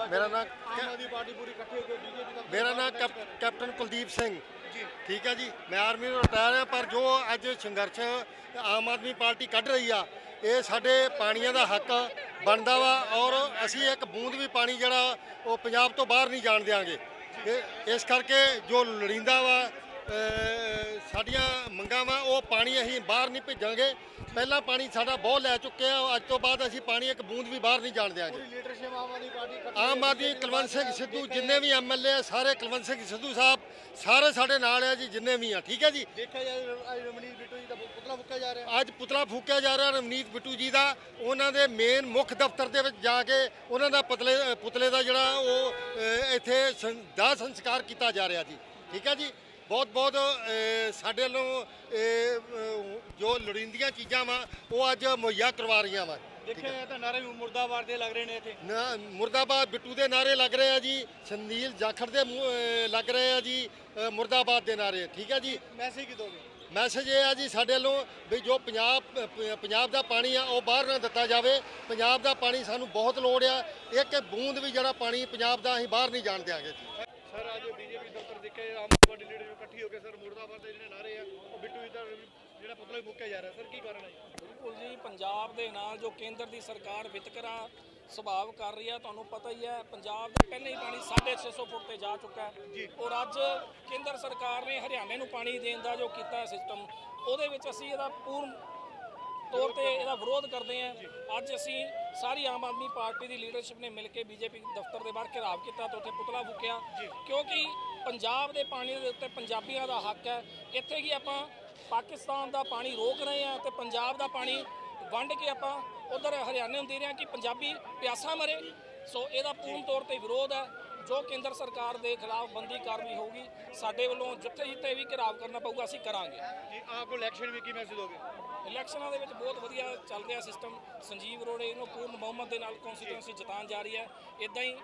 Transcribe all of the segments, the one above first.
ਹੋ ਮੇਰਾ ਨਾਮ ਆਮ ਆਦਮੀ ਪਾਰਟੀ ਪੂਰੀ ਇਕੱਠੀ ਹੋ ਕੇ ਬੀਜੇਪੀ ਦਾ ਮੇਰਾ ਨਾਮ ਕੈਪਟਨ ਕੁਲਦੀਪ ਸਿੰਘ। ਠੀਕ ਹੈ ਜੀ? ਮੈਂ ਆਰਮੀ ਤੋਂ ਰਿਟਾਇਰ ਹਾਂ ਪਰ ਜੋ ਅੱਜ ਸੰਘਰਸ਼ ਆਮ ਆਦਮੀ ਪਾਰਟੀ ਕੱਢ ਰਹੀ ਆ ਇਹ ਸਾਡੇ ਪਾਣੀਆਂ ਦਾ ਹੱਕ ਬਣਦਾ ਵਾ ਔਰ ਅਸੀਂ ਇੱਕ ਬੂੰਦ ਵੀ ਪਾਣੀ ਜਿਹੜਾ ਉਹ ਪੰਜਾਬ ਤੋਂ ਬਾਹਰ ਨਹੀਂ ਜਾਣ ਦਿਆਂਗੇ। ਇਹ- ਇਸ ਕਰਕੇ ਜੋ ਲੋੜੀਂਦਾ ਵਾ ਸਾਡੀਆਂ ਮੰਗਾਂ ਵਾ ਉਹ ਪਾਣੀ ਅਸੀਂ ਬਾਹਰ ਨਹੀਂ ਭੇਜਾਂਗੇ। ਪਹਿਲਾਂ ਪਾਣੀ ਸਾਡਾ ਬਹੁਤ ਲੈ ਚੁੱਕੇ ਆ ਅੱਜ ਤੋਂ ਬਾਅਦ ਅਸੀਂ ਪਾਣੀ ਇੱਕ ਬੂੰਦ ਵੀ ਬਾਹਰ ਨਹੀਂ ਜਾਣ ਦਿਆਂਗੇ। ਲੀਡਰਸ਼ਿਪ ਆਮ ਆਦਮੀ ਪਾਰਟੀ ਇਕੱਠੀ ਆਮ ਆਦਮੀ ਕੁਲਵੰਤ ਸਿੰਘ ਸਿੱਧੂ ਜਿੰਨੇ ਵੀ ਐਮਐਲਏ ਆ ਸਾਰੇ ਕੁਲਵੰਤ ਸਿੰਘ ਸਿੱਧੂ ਸਾਹਿਬ ਸਾਰੇ ਸਾਡੇ ਨਾਲ ਆ ਜੀ ਜਿੰਨੇ ਵੀ ਆ ਠੀਕ ਹੈ ਜੀ? ਦੇਖਿਆ ਜਾਏ ਅੱਜ ਰਮਨੀਤ ਬਿੱਟੂ ਜੀ ਦਾ ਪੁਤਲਾ ਫੁੱਕਿਆ ਜਾ ਰਿਹਾ। ਅੱਜ ਪੁਤਲਾ ਫੂਕਿਆ ਜਾ ਰਿਹਾ ਰਵਨੀਤ ਬਿੱਟੂ ਜੀ ਦਾ। ਉਹਨਾਂ ਦੇ ਮੇਨ ਮੁੱਖ ਦਫ਼ਤਰ ਦੇ ਵਿੱਚ ਜਾ ਕੇ ਉਹਨਾਂ ਦਾ ਪੁਤਲੇ ਪੁਤਲੇ ਦਾ ਜਿਹੜਾ ਉਹ ਇੱਥੇ ਦਾਹ ਸੰਸਕਾਰ ਕੀਤਾ ਜਾ ਰਿਹਾ ਜੀ ਠੀਕ ਹੈ ਜੀ? ਬਹੁਤ ਬਹੁਤ ਸਾਡੇ ਵੱਲੋਂ ਜੋ ਲੋੜੀਂਦੀਆਂ ਚੀਜ਼ਾਂ ਵਾ ਉਹ ਅੱਜ ਮੁਹੱਈਆ ਕਰਵਾ ਰਹੀਆਂ ਵਾ। ਦੇਖਿਆ ਜਾਏ ਤਾਂ ਨਾਰੇ ਮੁਰਦਾਬਾਦ ਦੇ ਲੱਗ ਰਹੇ ਨੇ ਇੱਥੇ। ਨਾ ਮੁਰਦਾਬਾਦ ਬਿੱਟੂ ਦੇ ਨਾਰੇ ਲੱਗ ਰਹੇ ਆ ਜੀ ਸੰਦੀਲ ਜਾਖੜ ਦੇ ਲੱਗ ਰਹੇ ਆ ਜੀ ਮੁਰਦਾਬਾਦ ਦੇ ਨਾਰੇ। ਠੀਕ ਹੈ ਜੀ? ਮੈਸੇਜ ਕੀ ਦੋਗੇ ਮੈਸੇਜ ਇਹ ਆ ਜੀ ਸਾਡੇ ਵੱਲੋਂ ਵੀ ਜੋ ਪੰਜਾਬ ਪੰਜਾਬ ਦਾ ਪਾਣੀ ਆ ਉਹ ਬਾਹਰ ਨਾ ਦਿੱਤਾ ਜਾਵੇ। ਪੰਜਾਬ ਦਾ ਪਾਣੀ ਸਾਨੂੰ ਬਹੁਤ ਲੋੜ ਆ। ਇੱਕ ਬੂੰਦ ਵੀ ਜਿਹੜਾ ਪਾਣੀ ਪੰਜਾਬ ਦਾ ਅਸੀਂ ਬਾਹਰ ਨਹੀਂ ਜਾਣ ਦਿਆਂਗੇ। ਜੀ ਸਰ ਅੱਜ ਬੀਜੇਪੀ ਦਫ਼ਤਰ ਦੇਖਿਆ ਜਾਏ, ਆਮ ਆਦਮੀ ਪਾਰਟੀ ਲੀਡਰਸ਼ਿਪ ਇਕੱਠੀ ਹੋ ਕੇ ਸਰ ਮੁਰਦਾਬਾਦ ਦੇ ਜਿਹੜੇ ਨਾਰੇ ਆ ਉਹ ਬਿੱਟੂ ਜੀ ਦਾ ਜਿਹੜਾ ਪੁਤਲਾ ਹੀ ਫੁੱਕਿਆ ਜਾ ਰਿਹਾ। ਸਰ ਕੀ ਕਾਰਨ ਹੈ? ਜੀ? ਬਿਲਕੁਲ ਜੀ ਪੰਜਾਬ ਦੇ ਨਾਲ ਜੋ ਕੇਂਦਰ ਦੀ ਸਰਕਾਰ ਵਿਤਕਰਾ ਸੁਭਾਵ ਕਰ ਰਹੀ ਹੈ ਤੁਹਾਨੂੰ ਪਤਾ ਹੀ ਹੈ ਪੰਜਾਬ ਦਾ ਪਹਿਲਾਂ ਹੀ ਪਾਣੀ 650 ਫੁੱਟ ਤੇ ਜਾ ਚੁੱਕਾ ਹੈ। ਔਰ ਅੱਜ ਕੇਂਦਰ ਸਰਕਾਰ ਨੇ ਹਰਿਆਣੇ ਨੂੰ ਪਾਣੀ ਦੇਣ ਦਾ ਜੋ ਕੀਤਾ ਸਿਸਟਮ ਉਹਦੇ ਵਿੱਚ ਅਸੀਂ ਇਹਦਾ ਪੂਰਨ ਤੌਰ ਤੇ ਇਹਦਾ ਵਿਰੋਧ ਕਰਦੇ ਹਾਂ ਅੱਜ ਅਸੀਂ ਸਾਰੀ ਆਮ ਆਦਮੀ ਪਾਰਟੀ ਦੀ ਲੀਡਰਸ਼ਿਪ ਨੇ ਮਿਲ ਕੇ ਬੀਜੇਪੀ ਦਫ਼ਤਰ ਦੇ ਬਾਹਰ ਘਿਰਾਵ ਕੀਤਾ ਤੇ ਉੱਥੇ ਪੁਤਲਾ ਫੂਕਿਆ। ਕਿਉਂਕਿ ਪੰਜਾਬ ਦੇ ਪਾਣੀ ਦੇ ਉੱਤੇ ਪੰਜਾਬੀਆਂ ਦਾ ਹੱਕ ਹੈ। ਇੱਥੇ ਕੀ ਆਪਾਂ ਪਾਕਿਸਤਾਨ ਦਾ ਪਾਣੀ ਰੋਕ ਰਹੇ ਹਾਂ ਤੇ ਪੰਜਾਬ ਦਾ ਪਾਣੀ ਵੰਡ ਕੇ ਆਪਾਂ ਉਧਰ ਹਰਿਆਣੇ ਨੂੰ ਦੇ ਰਹੇ ਹਾਂ ਕਿ ਪੰਜਾਬੀ ਪਿਆਸਾ ਮਰੇ। ਸੋ ਇਹਦਾ ਪੂਰਨ ਤੌਰ ਤੇ ਵਿਰੋਧ ਹੈ। ਜੋ ਕੇਂਦਰ ਸਰਕਾਰ ਦੇ ਖਿਲਾਫ ਬੰਦੀ ਕਾਰਵਾਈ ਹੋਊਗੀ ਸਾਡੇ ਵੱਲੋਂ ਜਿੱਥੇ ਜਿੱਥੇ ਵੀ ਘਿਰਾਵ ਕਰਨਾ ਪਊਗਾ ਅਸੀਂ ਕਰਾਂਗੇ। ਜੀ ਆਪ ਇਲੈਕਸ਼ਨ ਵੀ ਕੀ ਮੈਸੇਜ ਦੋਗੇ? ਇਲੈਕਸ਼ਨਾਂ ਦੇ ਵਿੱਚ ਬਹੁਤ ਵਧੀਆ ਚੱਲ ਰਿਹਾ ਸਿਸਟਮ। ਸੰਜੀਵ ਅਰੋੜੇ ਨੂੰ ਪੂਰਨ ਬਹੁਮਤ ਦੇ ਨਾਲ ਕਨਸਟੀਟਿਊਂਸੀ ਜਿਤਾਉਣ ਜਾ ਰਹੀ ਹੈ। ਇਦਾਂ ਹੀ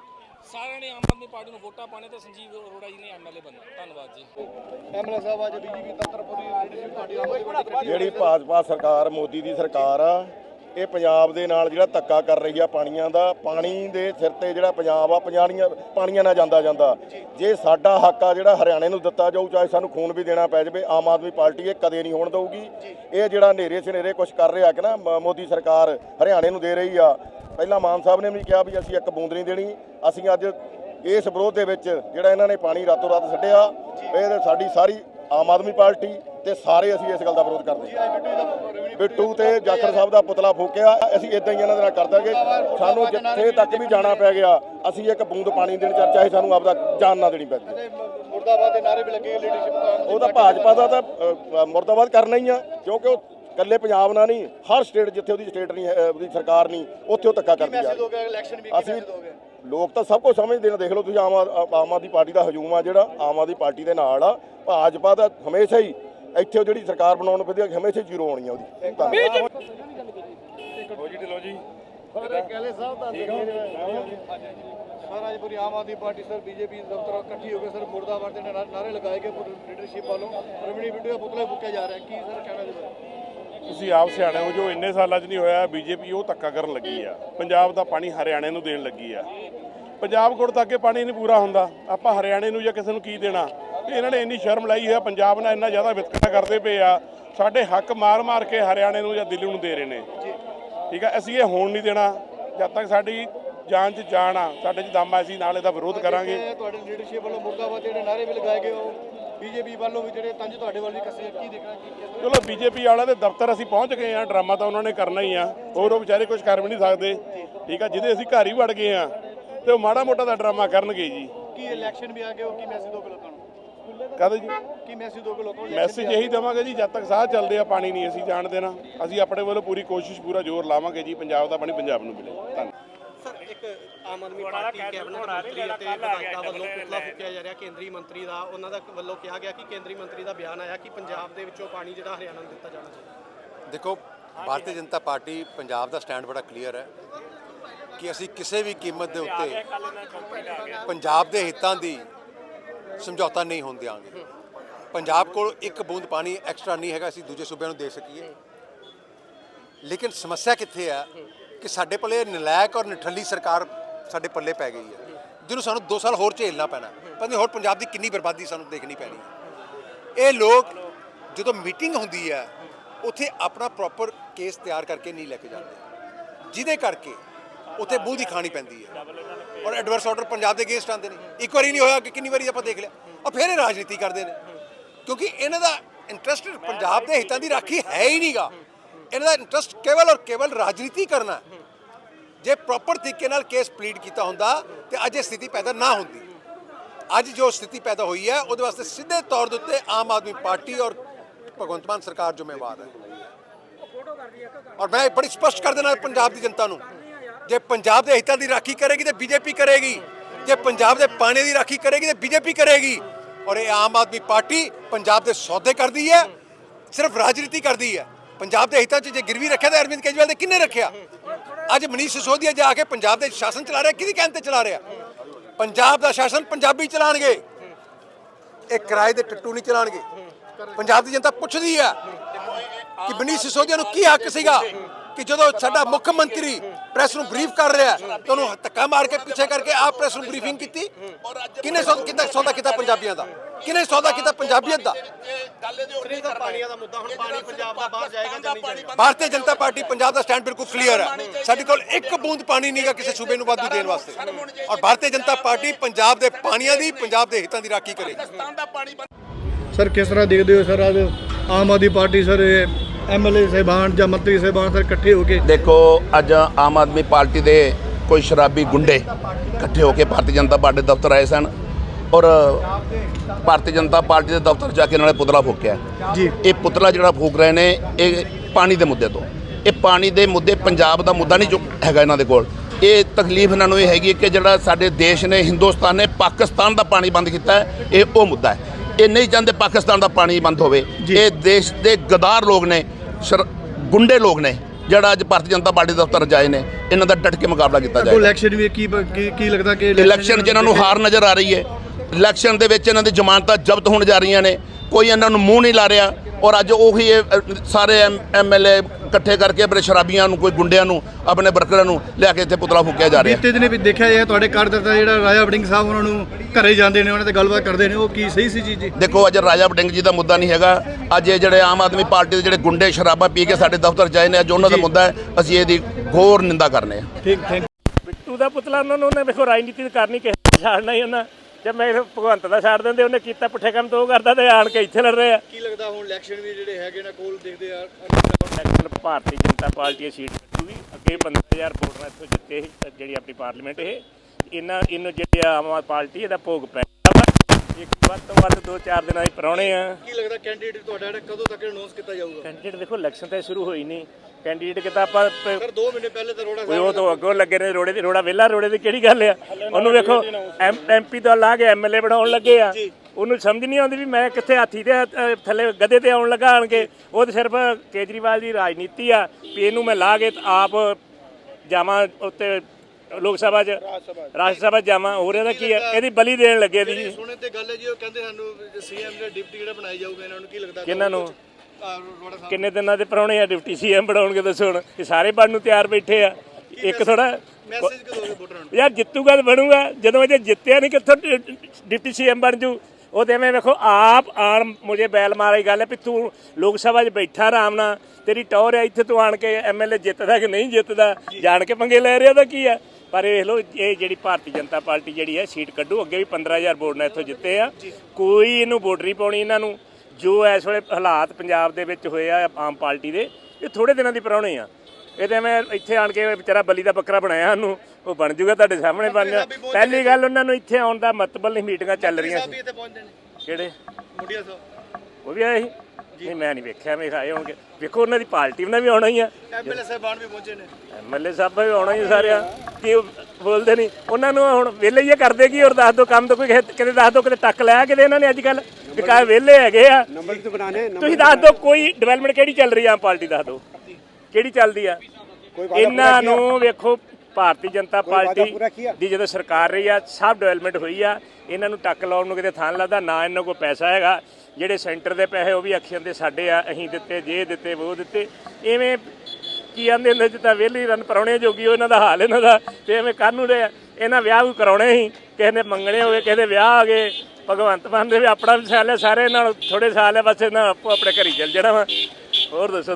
ਸਾਰਿਆਂ ਨੇ ਆਮ ਆਦਮੀ ਪਾਰਟੀ ਨੂੰ ਵੋਟਾਂ ਪਾਣੇ ਤੇ ਸੰਜੀਵ ਅਰੋੜਾ ਜੀ ਨੇ ਐਮਐਲਏ ਬਣਨਾ। ਧੰਨਵਾਦ ਜੀ। ਐਮਐਲਏ ਸਾਹਿਬ ਅੱਜ ਬੀਜੇਪੀ ਦਫ਼ਤਰ ਪੂਰੀ ਜਿਹੜੀ ਭਾਜਪਾ ਸਰਕਾਰ ਮੋਦੀ ਦੀ ਸਰਕਾਰ ਆ ਇਹ ਪੰਜਾਬ ਦੇ ਨਾਲ ਜਿਹੜਾ ਧੱਕਾ ਕਰ ਰਹੀ ਆ ਪਾਣੀਆਂ ਦਾ, ਪਾਣੀ ਦੇ ਸਿਰ ਤੇ ਜਿਹੜਾ ਪੰਜਾਬ ਆ, ਪੰਜਾਣੀਆਂ, ਪਾਣੀਆਂ ਨਾਲ ਜਾਂਦਾ ਜਾਂਦਾ। ਜੇ ਸਾਡਾ ਹੱਕ ਆ ਜਿਹੜਾ ਹਰਿਆਣੇ ਨੂੰ ਦਿੱਤਾ ਜਾਊ, ਚਾਹੇ ਸਾਨੂੰ ਖੂਨ ਵੀ ਦੇਣਾ ਪੈ ਜਾਵੇ, ਆਮ ਆਦਮੀ ਪਾਰਟੀ ਇਹ ਕਦੇ ਨਹੀਂ ਹੋਣ ਦਊਗੀ। ਇਹ ਜਿਹੜਾ ਹਨੇਰੇ ਸਨੇਰੇ ਕੁਝ ਕਰ ਰਿਹਾ ਕਿ ਨਾ ਮੋਦੀ ਸਰਕਾਰ ਹਰਿਆਣੇ ਨੂੰ ਦੇ ਰਹੀ ਆ। ਪਹਿਲਾਂ ਮਾਨ ਸਾਹਿਬ ਨੇ ਵੀ ਕਿਹਾ ਵੀ ਅਸੀਂ ਇੱਕ ਬੂੰਦ ਨਹੀਂ ਦੇਣੀ। ਅਸੀਂ ਅੱਜ ਇਸ ਵਿਰੋਧ ਦੇ ਵਿੱਚ ਜਿਹੜਾ ਇਹਨਾਂ ਨੇ ਪਾਣੀ ਰਾਤੋਂ ਰਾਤ ਛੱਡਿਆ ਇਹ ਸਾਡੀ ਸਾਰੀ ਆਮ ਆਦਮੀ ਪਾਰਟੀ ਤੇ ਸਾਰੇ ਅਸੀਂ ਇਸ ਗੱਲ ਦਾ ਵਿਰੋਧ ਕਰਦੇ ਹਾਂ। ਬਿੱਟੂ ਤੇ ਜਾਖੜ ਸਾਹਿਬ ਦਾ ਪੁਤਲਾ ਫੂਕਿਆ ਅਸੀਂ ਇਦਾਂ ਹੀ ਇਹਨਾਂ ਦੇ ਨਾਲ ਕਰ ਦਾਂਗੇ। ਸਾਨੂੰ ਜਿੱਥੇ ਤੱਕ ਵੀ ਜਾਣਾ ਪੈ ਗਿਆ ਅਸੀਂ ਇੱਕ ਬੂੰਦ ਪਾਣੀ ਦੇਣ ਚਾ ਚਾਹੇ ਸਾਨੂੰ ਆਪਦਾ ਜਾਨ ਨਾ ਦੇਣੀ ਪੈ ਮੁਰਦਾਬਾਦ ਦੇ ਨਾਰੇ ਵੀ ਲੱਗੇ ਲੀਡਰਸ਼ਿਪ ਉਹ ਤਾਂ ਭਾਜਪਾ ਦਾ ਤਾਂ ਮੁਰਦਾਬਾਦ ਕਰਨਾ ਹੀ ਆ ਕਿਉਂਕਿ ਉਹ ਇਕੱਲੇ ਪੰਜਾਬ ਨਾਲ ਨਹੀਂ ਹਰ ਸਟੇਟ ਜਿੱਥੇ ਉਹਦੀ ਸਟੇਟ ਨਹੀਂ ਹੈ ਉਹਦੀ ਸਰਕਾਰ ਨਹੀਂ ਉੱਥੇ ਉਹ ਧੱਕਾ ਕਰਦੀ ਕੀ ਅਸੀਂ ਲੋਕ ਤਾਂ ਸਭ ਕੁਝ ਸਮਝਦੇ ਨੇ, ਦੇਖ ਲਓ ਤੁਸੀਂ ਆਮ ਆਮ ਆਦਮੀ ਪਾਰਟੀ ਦਾ ਹਜੂਮ ਆ ਜਿਹੜਾ, ਆਮ ਆਦਮੀ ਪਾਰਟੀ ਦੇ ਨਾਲ ਆ, ਭਾਜਪਾ ਦਾ ਹਮੇਸ਼ਾ ਹੀ ਇੱਥੇ ਜਿਹੜੀ ਸਰਕਾਰ ਬਣਾਉਣ ਨੂੰ ਹਮੇਸ਼ਾ ਜ਼ੀਰੋ ਆਉਣੀ ਆ ਉਹਦੀ ਧੰਨਵਾਦ। ਕਹਿਲੇ ਸਾਹਿਬ ਦਾ ਸਰ ਅੱਜ ਪੂਰੀ Aam Aadmi party sir BJP ਦਫ਼ਤਰ ਇਕੱਠੀ ਹੋ ਕੇ ਸਰ ਮੁਰਦਾਬਾਦ ਦੇ ਨਾਰੇ ਲਗਾਏ ਗਏ ਪੂਰੀ ਲੀਡਰਸ਼ਿਪ ਵੱਲੋਂ ਰਮਣੀ ਬਿੱਟੂ ਦਾ ਪੁਤਲਾ ਫੁੱਕਿਆ ਜਾ ਰਿਹਾ ਕੀ ਸਰ ਕਹਿਣਾ ਚਾਹੁੰਦੇ ਤੁਸੀਂ ਆਪ ਸਿਆਣੇ ਹੋ ਜੋ ਇੰਨੇ ਸਾਲਾਂ 'ਚ ਨਹੀਂ ਹੋਇਆ, ਬੀਜੇਪੀ ਉਹ ਧੱਕਾ ਕਰਨ ਲੱਗੀ ਆ ਪੰਜਾਬ ਦਾ ਪਾਣੀ ਹਰਿਆਣੇ ਨੂੰ ਦੇਣ ਲੱਗੀ ਆ ਪੰਜਾਬ ਕੋਲ ਤਾਂ ਅੱਗੇ ਪਾਣੀ ਨਹੀਂ ਪੂਰਾ ਹੁੰਦਾ। ਆਪਾਂ ਹਰਿਆਣੇ ਨੂੰ ਜਾਂ ਕਿਸੇ ਨੂੰ ਕੀ ਦੇਣਾ? ਇਹਨਾਂ ਨੇ ਇੰਨੀ ਸ਼ਰਮ ਲਾਈ ਹੈ ਪੰਜਾਬ ਨਾਲ ਇੰਨਾ ਜ਼ਿਆਦਾ ਵਿਤਕਰਾ ਕਰਦੇ ਪਏ ਆ। ਸਾਡੇ ਹੱਕ ਮਾਰ-ਮਾਰ ਕੇ ਹਰਿਆਣੇ ਨੂੰ ਜਾਂ ਦਿੱਲੀ ਨੂੰ ਦੇ ਰਹੇ ਨੇ। ਠੀਕ ਆ ਅਸੀਂ ਇਹ ਹੋਣ ਨਹੀਂ ਦੇਣਾ। ਜਦ ਤੱਕ ਸਾਡੀ ਜਾਨ 'ਚ ਜਾਨ ਆ ਸਾਡੇ 'ਚ ਦਮ ਆ ਅਸੀਂ ਨਾਲ ਇਹਦਾ ਵਿਰੋਧ ਕਰਾਂਗੇ। ਤੁਹਾਡੇ ਲੀਡਰਸ਼ਿਪ ਵੱਲੋਂ ਮੁਰਦਾਬਾਦ ਜਿਹੜੇ ਨਾਰੇ ਵੀ ਲਗਾਏ ਗਏ ਉਹ ਬੀਜੇਪੀ ਵੱਲੋਂ ਵੀ ਜਿਹੜੇ ਤੰਜ ਤੁਹਾਡੇ ਵੱਲ ਵੀ ਕੱਸੇ ਕੀ ਦੇਖਣਾ ਕੀ- ਚਲੋ ਬੀਜੇਪੀ ਵਾਲਿਆਂ ਦੇ ਦਫ਼ਤਰ ਅਸੀਂ ਪਹੁੰਚ ਗਏ ਆ ਡਰਾਮਾ ਤਾਂ ਉਹਨਾਂ ਨੇ ਕਰਨਾ ਹੀ ਆ। ਹੋਰ ਉਹ ਵਿਚਾਰੇ ਕੁਝ ਕਰ ਵੀ ਨਹੀਂ ਸਕਦੇ। ਠੀਕ ਆ ਜਿਹਦੇ ਅਸੀਂ ਘਰ ਹੀ ਵੜ ਗਏ ਆ। ਤੇ ਉਹ ਮਾੜਾ ਮੋਟਾ ਦਾ ਡਰਾਮਾ ਕਰਨਗੇ ਜੀ। ਕੀ ਇਲੈਕਸ਼ਨ ਵੀ ਆ ਗਏ ਉਹ ਕੀ ਮੈਸੇਜ ਦੋਗੇ ਲੋਕਾਂ ਨੂੰ? ਕਹਦੇ ਜੀ? ਕੀ ਮੈਸੇਜ ਦੋਗੇ ਲੋਕਾਂ ਨੂੰ? ਮੈਸੇਜ ਇਹੀ ਦੇਵਾਂਗੇ ਜੀ ਜਦ ਤੱਕ ਸਾਹ ਚੱਲਦੇ ਆ ਪਾਣੀ ਨਹੀਂ ਅਸੀਂ ਜਾਣ ਦੇਣਾ। ਅਸੀਂ ਆਪਣੇ ਵੱਲੋਂ ਪੂਰੀ ਕੋਸ਼ਿਸ਼ ਪੂਰਾ ਜ਼ੋਰ ਲਾਵਾਂਗੇ ਜੀ ਪੰਜਾਬ ਦਾ ਪਾਣੀ ਪੰਜਾਬ ਨੂੰ ਮਿਲੇ। ਧੰਨਵਾਦ। ਸਰ ਇੱਕ ਆਮ ਆਦਮੀ ਪਾਰਟੀ ਕੈਬਨਿਟ ਮੰਤਰੀ ਅਤੇ ਵਿਧਾਇਕਾਂ ਵੱਲੋਂ ਪੁਤਲਾ ਫੂਕਿਆ ਜਾ ਰਿਹਾ ਕੇਂਦਰੀ ਮੰਤਰੀ ਦਾ ਉਹਨਾਂ ਦਾ ਵੱਲੋਂ ਕਿਹਾ ਗਿਆ ਕਿ ਕੇਂਦਰੀ ਮੰਤਰੀ ਦਾ ਬਿਆਨ ਆਇਆ ਕਿ ਪੰਜਾਬ ਦੇ ਵਿੱਚੋਂ ਪਾਣੀ ਜਿਹੜਾ ਹਰਿਆਣਾ ਨੂੰ ਦਿੱਤਾ ਜਾਣਾ ਚਾਹੀਦਾ। ਦੇਖੋ ਭਾਰਤੀ ਜਨਤਾ ਪਾਰਟੀ ਪੰਜਾਬ ਦਾ ਸਟੈਂਡ ਬੜਾ ਕਲੀਅਰ ਹੈ। ਕਿ ਅਸੀਂ ਕਿਸੇ ਵੀ ਕੀਮਤ ਦੇ ਉੱਤੇ ਪੰਜਾਬ ਦੇ ਹਿੱਤਾਂ ਦੀ ਸਮਝੌਤਾ ਨਹੀਂ ਹੋਣ ਦਿਆਂਗੇ। ਪੰਜਾਬ ਕੋਲ ਇੱਕ ਬੂੰਦ ਪਾਣੀ ਐਕਸਟਰਾ ਨਹੀਂ ਹੈਗਾ, ਅਸੀਂ ਦੂਜੇ ਸੂਬਿਆਂ ਨੂੰ ਦੇ ਸਕੀਏ। ਲੇਕਿਨ ਸਮੱਸਿਆ ਕਿੱਥੇ ਹੈ ਕਿ ਸਾਡੇ ਪੱਲੇ ਨਲਾਇਕ ਔਰ ਨਠੱਲੀ ਸਰਕਾਰ ਸਾਡੇ ਪੱਲੇ ਪੈ ਗਈ ਹੈ ਜਿਹਨੂੰ ਸਾਨੂੰ 2 ਸਾਲ ਹੋਰ ਝੇਲਣਾ ਪੈਣਾ। ਪਤਾ ਨਹੀਂ ਹੋਰ ਪੰਜਾਬ ਦੀ ਕਿੰਨੀ ਬਰਬਾਦੀ ਸਾਨੂੰ ਦੇਖਣੀ ਪੈਣੀ ਹੈ ਇਹ ਲੋਕ ਜਦੋਂ ਮੀਟਿੰਗ ਹੁੰਦੀ ਹੈ ਉੱਥੇ ਆਪਣਾ ਪ੍ਰੋਪਰ ਕੇਸ ਤਿਆਰ ਕਰਕੇ ਨਹੀਂ ਲੈ ਕੇ ਜਾਂਦੇ। ਜਿਹਦੇ ਕਰਕੇ ਉੱਥੇ ਮੂੰਹ ਦੀ ਖਾਣੀ ਪੈਂਦੀ ਹੈ। ਔਰ ਐਡਵਰਸ ਆਰਡਰ ਪੰਜਾਬ ਦੇ ਅਗੇਂਸਟ ਆਉਂਦੇ ਨੇ। ਇੱਕ ਵਾਰੀ ਨਹੀਂ ਹੋਇਆ ਕਿ ਕਿੰਨੀ ਵਾਰੀ ਆਪਾਂ ਦੇਖ ਲਿਆ। ਔਰ ਫਿਰ ਇਹ ਰਾਜਨੀਤੀ ਕਰਦੇ ਨੇ। ਕਿਉਂਕਿ ਇਹਨਾਂ ਦਾ ਇੰਟਰਸਟ ਪੰਜਾਬ ਦੇ ਹਿੱਤਾਂ ਦੀ ਰਾਖੀ ਹੈ ਹੀ ਨਹੀਂਗਾ ਇਹਨਾਂ ਦਾ ਇੰਟਰਸਟ ਕੇਵਲ ਔਰ ਕੇਵਲ ਰਾਜਨੀਤੀ ਕਰਨਾ ਜੇ ਪ੍ਰੋਪਰ ਤਰੀਕੇ ਨਾਲ ਕੇਸ ਪਲੀਡ ਕੀਤਾ ਹੁੰਦਾ, ਤੇ ਅੱਜ ਇਹ ਸਥਿਤੀ ਪੈਦਾ ਨਾ ਹੁੰਦੀ। ਅੱਜ ਜੋ ਸਥਿਤੀ ਪੈਦਾ ਹੋਈ ਹੈ, ਉਹਦੇ ਵਾਸਤੇ ਸਿੱਧੇ ਤੌਰ ਦੇ ਉੱਤੇ ਆਮ ਆਦਮੀ ਪਾਰਟੀ ਔਰ ਭਗਵੰਤ ਮਾਨ ਸਰਕਾਰ ਜ਼ਿੰਮੇਵਾਰ ਹੈ। ਔਰ ਮੈਂ ਬੜੀ ਸਪਸ਼ਟ ਕਰ ਦੇਣਾ ਪੰਜਾਬ ਦੀ ਜਨਤਾ ਨੂੰ। ਜੇ ਪੰਜਾਬ ਦੇ ਹਿੱਤਾਂ ਦੀ ਰਾਖੀ ਕਰੇਗੀ ਤੇ ਬੀਜੇਪੀ ਕਰੇਗੀ। ਜੇ ਪੰਜਾਬ ਦੇ ਪਾਣੀ ਦੀ ਰਾਖੀ ਕਰੇਗੀ ਤੇ ਬੀਜੇਪੀ ਕਰੇਗੀ। ਔਰ ਇਹ ਆਮ ਆਦਮੀ ਪਾਰਟੀ ਪੰਜਾਬ ਦੇ ਸੌਦੇ ਕਰਦੀ ਹੈ, ਸਿਰਫ ਰਾਜਨੀਤੀ ਕਰਦੀ ਹੈ। ਪੰਜਾਬ ਦੇ ਹਿੱਤਾਂ 'ਚ ਜੇ ਗਿਰਵੀ ਰੱਖਿਆ ਤਾਂ ਅਰਵਿੰਦ ਕੇਜਰੀਵਾਲ ਨੇ ਕਿੰਨੇ ਰੱਖਿਆ? ਅੱਜ ਮਨੀਸ਼ ਸਿਸੋਦੀਆ ਜਾ ਕੇ ਪੰਜਾਬ ਦੇ ਸ਼ਾਸਨ ਚਲਾ ਰਿਹਾ, ਕਿਹਦੀ ਕਹਿਣ ਤੇ ਚਲਾ ਰਿਹਾ? ਪੰਜਾਬ ਦਾ ਸ਼ਾਸਨ ਪੰਜਾਬੀ ਚਲਾਣਗੇ। ਇਹ ਕਿਰਾਏ ਦੇ ਟੱਟੂ ਨਹੀਂ ਚਲਾਣਗੇ। ਪੰਜਾਬ ਦੀ ਜਨਤਾ ਪੁੱਛਦੀ ਹੈ ਕਿ ਮਨੀਸ਼ ਸਿਸੋਦੀਆ ਨੂੰ ਕੀ ਹੱਕ ਸੀਗਾ ਕਿ ਜਦੋਂ ਸਾਡਾ ਮੁੱਖ ਮੰਤਰੀ ਪ੍ਰੈਸ ਨੂੰ ਬਰੀਫ ਕਰ ਰਿਹਾ ਹੈ, ਤਾਂ ਉਹਨੂੰ ਧੱਕਾ ਮਾਰ ਕੇ ਪਿੱਛੇ ਕਰਕੇ ਆਪ ਪ੍ਰੈਸ ਨੂੰ ਬਰੀਫਿੰਗ ਕੀਤੀ? ਕਿਨੇ ਸੌਦਾ ਕੀਤਾ ਸੌਦਾ ਕੀਤਾ ਪੰਜਾਬੀਆਂ ਦਾ? ਕਿਨੇ ਸੌਦਾ ਕੀਤਾ ਪੰਜਾਬੀਅਤ ਦਾ? ਸ੍ਰੀਧਰ ਪਾਣੀਆਂ ਦਾ ਮੁੱਦਾ ਹੁਣ ਪਾਣੀ ਪੰਜਾਬ ਦਾ ਬਾਹਰ ਜਾਏਗਾ ਜਾਂ ਨਹੀਂ ਜਾਏਗਾ ਭਾਰਤੀ ਜਨਤਾ ਪਾਰਟੀ ਪੰਜਾਬ ਦਾ ਸਟੈਂਡ ਬਿਲਕੁਲ ਕਲੀਅਰ ਹੈ। ਸਾਡੇ ਕੋਲ ਇੱਕ ਬੂੰਦ ਪਾਣੀ ਨਹੀਂਗਾ ਕਿਸੇ ਸੂਬੇ ਨੂੰ ਵਾਧੂ ਦੇਣ ਵਾਸਤੇ। ਔਰ ਭਾਰਤੀ ਜਨਤਾ ਪਾਰਟੀ ਪੰਜਾਬ ਦੇ ਪਾਣੀਆਂ ਦੀ ਪੰਜਾਬ ਦੇ ਹਿੱਤਾਂ ਦੀ ਰਾਖੀ ਕਰੇਗੀ। ਸਰ ਕਿਸ ਤਰ੍ਹਾਂ ਦੇਖਦੇ ਹੋ ਸਰ ਅੱਜ Aam Aadmi party sir MLA ਸਾਹਿਬਾਨ ਜਾਂ ਮੰਤਰੀ ਸਾਹਿਬਾਨ ਸਰ ਇਕੱਠੇ ਹੋ ਕੇ? ਦੇਖੋ ਅੱਜ ਆਮ ਆਦਮੀ ਪਾਰਟੀ ਦੇ ਕੋਈ ਸ਼ਰਾਬੀ ਗੁੰਡੇ ਇਕੱਠੇ ਹੋ ਕੇ ਭਾਰਤੀ ਜਨਤਾ ਪਾਰਟੀ ਦਫ਼ਤਰ ਆਏ ਸਨ ਔਰ ਭਾਰਤੀ ਜਨਤਾ ਪਾਰਟੀ ਦੇ ਦਫ਼ਤਰ ਜਾ ਕੇ ਨਾਲੇ ਪੁਤਲਾ ਫੂਕਿਆ। ਜੀ। ਇਹ ਪੁਤਲਾ ਜਿਹੜਾ ਫੂਕ ਰਹੇ ਨੇ ਇਹ ਪਾਣੀ ਦੇ ਮੁੱਦੇ ਤੋਂ। ਇਹ ਪਾਣੀ ਦੇ ਮੁੱਦੇ ਪੰਜਾਬ ਦਾ ਮੁੱਦਾ ਨਹੀਂ ਹੈਗਾ ਇਹਨਾਂ ਦੇ ਕੋਲ। ਇਹ ਤਕਲੀਫ ਇਹਨਾਂ ਨੂੰ ਇਹ ਹੈਗੀ ਕਿ ਜਿਹੜਾ ਸਾਡੇ ਦੇਸ਼ ਨੇ ਹਿੰਦੁਸਤਾਨ ਨੇ ਪਾਕਿਸਤਾਨ ਦਾ ਪਾਣੀ ਬੰਦ ਕੀਤਾ ਇਹ ਉਹ ਮੁੱਦਾ ਹੈ। ਇਹ ਨਹੀਂ ਚਾਹੁੰਦੇ ਪਾਕਿਸਤਾਨ ਦਾ ਪਾਣੀ ਬੰਦ ਹੋਵੇ। ਇਹ ਦੇਸ਼ ਦੇ ਗਦਾਰ ਲੋਕ ਨੇ ਸ਼ਰ- ਗੁੰਡੇ ਲੋਕ ਨੇ ਜਿਹੜਾ ਅੱਜ ਭਾਰਤੀ ਜਨਤਾ ਪਾਰਟੀ ਦਫ਼ਤਰ ਜਾਏ ਨੇ ਇਹਨਾਂ ਦਾ ਡਟ ਕੇ ਮੁਕਾਬਲਾ ਕੀਤਾ ਜਾਏਗਾ ਇਲੈਕਸ਼ਨ ਵੀ ਕੀ ਕੀ- ਕੀ ਲੱਗਦਾ ਕਿ ਇਲੈਕਸ਼ਨ 'ਚ ਇਹਨਾਂ ਨੂੰ ਹਾਰ ਨਜ਼ਰ ਆ ਰਹੀ ਹੈ ਇਲੈਕਸ਼ਨ ਦੇ ਵਿੱਚ ਇਹਨਾਂ ਦੀ ਜ਼ਮਾਨਤਾਂ ਜ਼ਬਤ ਹੋਣ ਜਾ ਰਹੀਆਂ ਨੇ ਕੋਈ ਇਹਨਾਂ ਨੂੰ ਮੂੰਹ ਨਹੀਂ ਲਾ ਰਿਹਾ। ਔਰ ਅੱਜ ਉਹੀ ਇਹ, ਸਾਰੇ ਐਮਐਲਏ ਇਕੱਠੇ ਕਰਕੇ ਆਪਣੇ ਸ਼ਰਾਬੀਆਂ ਨੂੰ ਕੋਈ ਗੁੰਡਿਆਂ ਨੂੰ ਆਪਣੇ ਵਰਕਰਾਂ ਨੂੰ ਲਿਆ ਕੇ ਇੱਥੇ ਪੁਤਲਾ ਫੂਕਿਆ ਜਾ ਰਿਹਾ। ਬੀਤੇ ਦਿਨੇ ਵੀ ਦੇਖਿਆ ਜਾਏ ਤੁਹਾਡੇ ਕਾਰਜਕਰਤਾ ਜਿਹੜਾ ਰਾਜਾ ਵੜਿੰਗ ਸਾਹਿਬ ਉਹਨਾਂ ਨੂੰ ਘਰੇ ਜਾਂਦੇ ਨੇ ਉਹਨਾਂ ਤੇ ਗੱਲਬਾਤ ਕਰਦੇ ਨੇ ਉਹ ਕੀ ਸਹੀ ਸੀ ਚੀਜ਼ ਜੀ? ਦੇਖੋ ਅੱਜ ਰਾਜਾ ਵੜਿੰਗ ਜੀ ਦਾ ਮੁੱਦਾ ਨਹੀਂ ਹੈਗਾ। ਅੱਜ ਇਹ ਜਿਹੜੇ ਆਮ ਆਦਮੀ ਪਾਰਟੀ ਦੇ ਜਿਹੜੇ ਗੁੰਡੇ ਸ਼ਰਾਬਾਂ ਪੀ ਕੇ ਸਾਡੇ ਦਫ਼ਤਰ ਜਾਏ ਨੇ ਅੱਜ ਉਹਨਾਂ ਦਾ ਮੁੱਦਾ ਹੈ ਅਸੀਂ ਇਹਦੀ ਘੋਰ ਨਿੰਦਾ ਕਰਨੇ ਆ। ਠੀਕ ਥੈਂਕ ਬਿੱਟੂ ਦਾ ਪੁਤਲਾ ਉਹਨਾਂ ਨੂੰ ਉਹਨੇ ਵੇਖੋ ਰਾਜਨੀਤੀ ਕਰਨੀ ਕਿਸੇ ਨੇ ਛਾੜਨਾ ਹੀ ਉਹਨਾਂ। ਜੇ ਮੈਂ ਭਗਵੰਤ ਦਾ ਛਾੜ ਦਿੰਦੇ ਉਹਨੇ ਕੀਤਾ ਪੁੱਠੇ ਕੰਮ ਤੋਂ ਉਹ ਕਰਦਾ ਤੇ ਆਣ ਕੇ ਇੱਥੇ ਲੜ ਰਹੇ ਆ। ਕੀ ਲੱਗਦਾ ਹੁਣ ਇਲੈਕਸ਼ਨ ਵੀ ਜਿਹੜੇ ਹੈਗੇ ਨੇ ਕੋਲ ਦੇਖਦੇ ਆ ਇਲੈਕਸ਼ਨ ਭਾਰਤੀ ਜਨਤਾ ਪਾਰਟੀ ਦੀ ਸੀਟ ਕੱਢੂਗੀ ਅੱਗੇ 15000 ਵੋਟ ਨਾਲ ਇੱਥੋਂ ਜਿੱਤੇ ਜਿਹੜੀ ਆਪਣੀ ਪਾਰਲੀਮੈਂਟ ਇਹ ਇਹਨਾਂ ਇਹਨੂੰ ਜਿਹੜੀ ਆਮ ਆਦਮੀ ਪਾਰਟੀ ਇਹਦਾ ਭੋਗ ਪੈ ਇੱਕ ਵੱਧ ਤੋਂ ਵੱਧ ਦੋ ਚਾਰ ਦਿਨਾਂ ਦੇ ਪ੍ਰਾਹੁਣੇ ਆ। ਕੀ ਲੱਗਦਾ ਕੈਂਡੀਡੇਟ ਤੁਹਾਡਾ ਜਿਹੜਾ ਕਦੋਂ ਤੱਕ ਅਨਾਉਂਸ ਕੀਤਾ ਜਾਊਗਾ? ਕੈਂਡੀਡੇਟ ਦੇਖੋ ਇਲੈਕਸ਼ਨ ਤਾਂ ਸ਼ੁਰੂ ਹੋਈ ਨਹੀਂ। ਕੈਂਡੀਡੇਟ ਕਿਤਾ ਆਪਾਂ ਪ- ਸਰ 2 ਮਹੀਨੇ ਪਹਿਲੇ ਤਾਂ ਰੋੜਾ ਕੋਈ ਉਹ ਤੋਂ ਅੱਗੋਂ ਲੱਗੇ ਨੇ ਰੋੜੇ ਦੀ ਰੋੜਾ ਵਿਹਲਾ ਰੋੜੇ ਦੀ ਕਿਹੜੀ ਗੱਲ ਆ? ਉਹਨੂੰ ਵੇਖੋ ਐਮਪੀ ਤੋਂ ਲਾ ਕੇ ਐਮਐਲਏ ਬਣਾਉਣ ਲੱਗੇ ਆ। ਉਹਨੂੰ ਸਮਝ ਨਹੀਂ ਆਉਂਦੀ ਵੀ ਮੈਂ ਕਿੱਥੇ ਹਾਥੀ ਦੇ ਅ, ਥੱਲੇ ਗੱਦੇ ਤੇ ਆਉਣ ਲੱਗਾ ਆਣ ਕੇ। ਉਹ ਤਾਂ ਸਿਰਫ ਕੇਜਰੀਵਾਲ ਦੀ ਰਾਜਨੀਤੀ ਆ ਵੀ ਇਹਨੂੰ ਮੈਂ ਲਾ ਕੇ ਤੇ ਆਪ ਜਾਵਾਂ ਉੱਤੇ ਲੋਕ ਸਭਾ 'ਚ ਰਾਜ ਸਭਾ 'ਚ। ਜਾਵਾਂ ਹੋਰ ਇਹਦਾ ਕੀ ਆ? ਇਹਦੀ ਬਲੀ ਦੇਣ ਲੱਗੇ ਦੀ ਜੀ ਸੁਣੇ ਤੇ ਗੱਲ ਹੈ ਜੀ ਉਹ ਕਹਿੰਦੇ ਸਾਨੂੰ ਸੀਐਮ ਦੇ ਡਿਪਟੀ ਜਿਹੜਾ ਬਣਾਈ ਜਾਊਗਾ ਇਹਨਾਂ ਨੂੰ ਕੀ ਲੱਗਦਾ ਕਿਹਨਾਂ ਨੂੰ? ਕਿੰਨੇ ਦਿਨਾਂ ਦੇ ਪਰੌਣੇ ਆ ਡਿਪਟੀ ਸੀਐਮ ਬਣਾਉਣਗੇ ਦੱਸੋ ਹੁਣ। ਇਹ ਸਾਰੇ ਬਣਨ ਨੂੰ ਤਿਆਰ ਬੈਠੇ ਆ। ਇੱਕ ਥੋੜਾ ਮੈਸੇਜ ਕਦੋਂ ਦੋਗੇ ਵੋਟਰਾਂ ਨੂੰ? ਯਾਰ ਜਿੱਤੂਗਾ ਤਾਂ ਬਣੂਗਾ। ਜਦੋਂ ਅਜੇ ਜਿੱਤਿਆ ਨਹੀਂ ਕਿੱਥੋਂ ਡਿਪਟੀ ਸੀਐਮ ਬਣ ਜੂ। ਉਹ ਤੇ ਐਵੇਂ ਵੇਖੋ ਆਪ ਆਣ ਮੁਝੇ ਬੈਲ ਮਾਰੀ ਗੱਲ ਹੈ ਵੀ ਤੂੰ ਲੋਕ ਸਭਾ 'ਚ ਬੈਠਾ ਆਰਾਮ ਨਾਲ। ਤੇਰੀ ਟੌਰ ਹੈ ਇੱਥੇ ਤੂੰ ਆਣ ਕੇ ਐਮਐਲਏ ਜਿੱਤਦਾ ਕਿ ਨਹੀਂ ਜਿੱਤਦਾ? ਜਾਣ ਕੇ ਪੰਗੇ ਲੈ ਰਿਹਾ ਤਾਂ ਕੀ ਆ? ਪਰ ਇਹ ਵੇਖ ਲਓ ਇਹ ਜਿਹੜੀ ਭਾਰਤੀ ਜਨਤਾ ਪਾਰਟੀ ਜਿਹੜੀ ਹੈ ਸੀਟ ਕੱਢੂ ਅੱਗੇ ਵੀ 15000 ਵੋਟ ਨਾਲ ਇੱਥੋਂ ਜਿੱਤੇ ਆ। ਕੋਈ ਇਹਨੂੰ ਵੋਟ ਨਹੀਂ ਪਾਉਣੀ ਇਹਨਾਂ ਨੂੰ। ਜੋ ਇਸ ਵੇਲੇ ਹਾਲਾਤ ਪੰਜਾਬ ਦੇ ਵਿੱਚ ਹੋਏ ਆ ਆਮ ਪਾਰਟੀ ਦੇ ਇਹ ਥੋੜੇ ਦਿਨਾਂ ਦੀ ਪਰੌਣੇ ਆ। ਇਹ ਤੇ ਮੈਂ ਇੱਥੇ ਆਣ ਕੇ ਵਿਚਾਰਾ ਬਲੀ ਦਾ ਬੱਕਰਾ ਬਣਾਇਆ ਉਹਨੂੰ ਉਹ ਬਣ ਜੂਗਾ ਤੁਹਾਡੇ ਸਾਹਮਣੇ ਬਣ ਜਾ ਪਹਿਲੀ ਗੱਲ ਉਹਨਾਂ ਨੂੰ ਇੱਥੇ ਆਉਣ ਦਾ ਮਤਲਬ ਨਹੀਂ ਮੀਟਿੰਗਾਂ ਚੱਲ ਰਹੀਆਂ ਸੀ। ਕਿਹੜੇ? ਮੁੰਡਿਆ ਸਾਹਿਬ। ਉਹ ਵੀ ਆਏ ਸੀ। ਨਹੀਂ ਮੈਂ ਨਹੀਂ ਵੇਖਿਆ ਮੈਂ ਆਏ ਹੋਣਗੇ। ਵੇਖੋ ਉਹਨਾਂ ਦੀ ਪਾਰਟੀ ਨੇ ਵੀ ਆਉਣਾ ਹੀ ਆ ਐਮਐਲਏ ਸਾਹਿਬਾਨ ਵੀ ਪਹੁੰਚੇ ਨੇ। ਐਮਐਲਏ ਸਾਹਿਬ ਵੀ ਆਉਣਾ ਹੀ ਸਾਰਿਆਂ। ਕੀ ਬੋਲਦੇ ਨਹੀਂ। ਉਹਨਾਂ ਨੂੰ ਹੁਣ ਵਿਹਲੇ ਹੀ ਕਰਦੇ ਕੀ? ਹੋਰ ਦੱਸ ਦੋ ਕੰਮ ਤਾਂ ਕੋਈ ਕਿਤੇ ਦੱਸ ਦੋ ਕਿਤੇ ਟੱਕ ਲਿਆ ਕਿਤੇ ਇਹਨਾਂ ਨੇ ਅੱਜ ਕੱਲ ਵਿਕਾਸ ਵਿਹਲੇ ਹੈਗੇ ਆ। ਨੰਬਰ ਤੇ ਬਣਾਣੇ ਤੁਸੀਂ ਦੱਸ ਦੋ ਕੋਈ ਡਿਵੈਲਪਮੈਂਟ ਕਿਹੜੀ ਚੱਲ ਰਹੀ ਆ ਪਾਰਟੀ ਦੱਸ ਦੋ ਕਿਹੜੀ ਚੱਲਦੀ ਆ? ਇਹਨਾਂ ਨੂੰ ਵੇਖੋ ਭਾਰਤੀ ਜਨਤਾ ਪਾਰਟੀ ਦੀ ਜਦੋਂ ਸਰਕਾਰ ਰਹੀ ਆ ਸਭ ਡਿਵੈਲਪਮੈਂਟ ਹੋਈ ਆ। ਇਹਨਾਂ ਨੂੰ ਟੱਕ ਲਾਉਣ ਨੂੰ ਕਿਤੇ ਥਾਂ ਲੱਗਦਾ ਨਾ ਇਹਨਾਂ ਕੋਲ ਪੈਸਾ ਹੈਗਾ। ਜਿਹੜੇ ਸੈਂਟਰ ਦੇ ਪੈਸੇ ਉਹ ਵੀ ਆਖੀ ਦੇ ਸਾਡੇ ਆ ਅਸੀਂ ਦਿੱਤੇ ਜੇ ਦਿੱਤੇ ਉਹ ਦਿੱਤੇ। ਐਵੇਂ ਕੀ ਆਂਦੇ ਹੁੰਦੇ ਜਿੱਦਾਂ ਵਿਹਲੀ ਰਨ ਪਰੌਣੇ ਜੋਗੀ ਉਹ ਇਹਨਾਂ ਦਾ ਹਾਲ ਇਹਨਾਂ ਦਾ ਤੇ ਐਵੇਂ ਕਰ ਨੂੰ ਰਿਹਾ ਇਹਨਾਂ ਵਿਆਹ ਵੀ ਕਰਾਉਣੇ ਸੀ ਕਿਸੇ ਨੇ ਮੰਗਣੇ ਹੋਵੇ ਕਿਸੇ ਦੇ ਵਿਆਹ ਆ ਗਏ। ਭਗਵੰਤ ਮਾਨ ਦੇ ਵੀ ਆਪਣਾ ਵੀ ਸਾਲ ਹੈ ਸਾਰੇ ਨਾਲ ਥੋੜੇ ਸਾਲ ਹੈ ਬਸ ਇਹਨਾਂ ਆਪੋ ਆਪਣੇ ਘਰੀ ਚੱਲ ਜਾਣਾ ਵਾ। ਹੋਰ ਦੱਸੋ